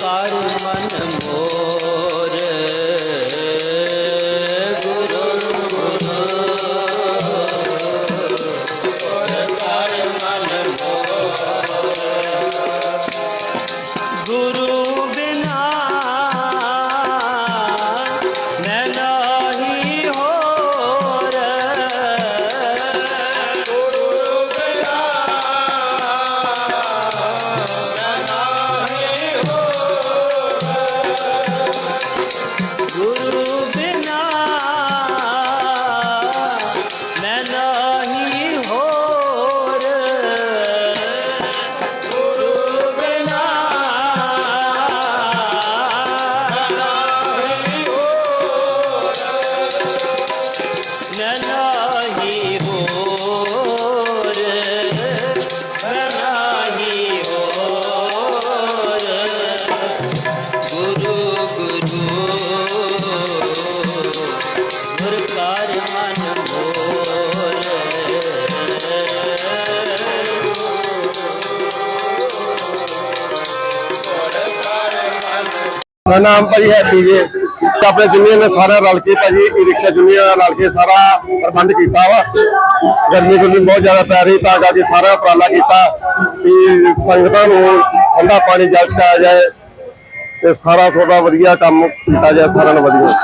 ਕਰ ਮਨ ਮੋਰ। ਗੁਰੂ નામ પર હે બીજે ਨਹੀਂ ਆਪਣੇ ਜੁਨੀਅਰ ਨੇ ਸਾਰਾ ਰਲ ਕੇ ਭਾਜੀ ਈ ਰਿਕਸ਼ਾ ਜੁਨੀਅਰ ਰਲ ਕੇ ਸਾਰਾ ਪ੍ਰਬੰਧ ਕੀਤਾ ਵਾ। ਗਰਮੀ ਗੁਰਮੀ ਬਹੁਤ ਜ਼ਿਆਦਾ ਪੈ ਰਹੀ, ਤਾਂ ਕਰਕੇ ਸਾਰਾ ਉਪਰਾਲਾ ਕੀਤਾ ਕਿ ਸੰਗਤਾਂ ਨੂੰ ਠੰਡਾ ਪਾਣੀ, ਜਲ ਛਕਾਇਆ ਜਾਏ ਤੇ ਸਾਰਾ ਥੋੜਾ ਵਧੀਆ ਕੰਮ ਕੀਤਾ ਜਾਏ, ਸਾਰਿਆਂ ਨੂੰ ਵਧੀਆ।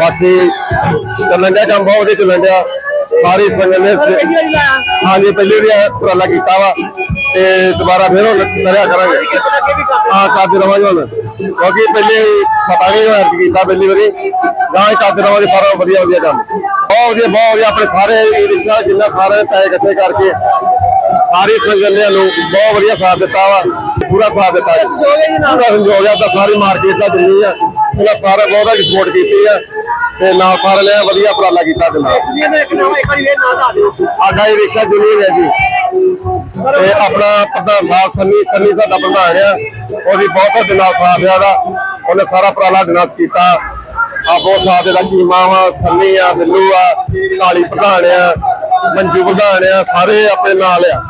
ਬਾਕੀ ਚੱਲਣ ਡਿਆ ਕੰਮ ਬਹੁਤ ਵਧੀਆ ਚੱਲਣ ਡਿਆ। ਸਾਰੀ ਸੰਗਤ ਨੇ ਹਾਂਜੀ, ਪਹਿਲੀ ਵਾਰੀ ਉਪਰਾਲਾ ਕੀਤਾ ਵਾ ਤੇ ਦੁਬਾਰਾ ਫਿਰ ਹੁਣ ਕਰਿਆ ਕਰਾਂਗੇ। ਹਾਂ, ਕਰਦੇ ਰਵਾਂਗੇ ਹੁਣ। ਕਿਉਂਕਿ ਪਹਿਲੇ ਪਤਾ ਨਹੀਂ ਹੋਇਆ ਕੀਤਾ ਪਹਿਲੀ ਵਾਰੀ। ਗਾਂ ਕਰਦੇ ਰਵਾਂਗੇ ਸਾਰਾ ਵਧੀਆ ਵਧੀਆ ਕੰਮ। ਬਹੁਤ ਵਧੀਆ ਬਹੁਤ ਵਧੀਆ ਆਪਣੇ ਸਾਰੇ ਈ ਰਿਕਸ਼ਾ ਜਿੰਨਾ ਸਾਰੇ ਪੈਸੇ ਇਕੱਠੇ ਕਰਕੇ ਸਾਰੀ ਸੰਗਤ ਨੇ ਬਹੁਤ ਵਧੀਆ ਸਾਥ ਦਿੱਤਾ ਵਾ। ਪੂਰਾ ਸਾਥ ਦਿੱਤਾ। ਜੀ ਪੂਰਾ ਸੰਜੋਗ ਆ ਤਾਂ ਸਾਰੀ ਮਾਰਕੀਟ ਦਾ ਜਿੰਨੀ ਆ ਉਹਨਾਂ ਸਾਰਾ ਬਹੁਤਾ ਸਪੋਰਟ ਕੀਤੀ ਆ। ਤੇ ਨਾਲ ਸਾਰੇ ਨੇ ਵਧੀਆ ਉਪਰਾਲਾ ਕੀਤਾ ਨਾਲ। ਸਾਡਾ ਇਹ ਰਿਕਸ਼ਾ ਜੁਨੀਅਰ ਹੈ ਜੀ। ਤੇ ਆਪਣਾ ਪ੍ਰਧਾਨ ਸਾਹਿਬ ਸੰਨੀ ਸੰਨੀ ਸਾਡਾ ਪ੍ਰਧਾਨ ਆ। ਉਹਦੀ ਬਹੁਤ ਸਾਡੇ ਨਾਲ ਸਾਥ ਆ ਦਾ ਉਹਨੇ ਸਾਰਾ ਉਪਰਾਲਾ ਦੇ ਕੀਤਾ। ਆ ਬਹੁਤ ਸਾਥ ਦੇ ਕੀਮਾ ਵਾ ਸੰਨੀ ਆ ਬਿੱਲੂ ਆ, ਕਾਲੀ ਪ੍ਰਧਾਨ ਆ, ਮੰਜੂ ਪ੍ਰਧਾਨ ਆ, ਸਾਰੇ ਆਪਣੇ ਨਾਲ ਆ।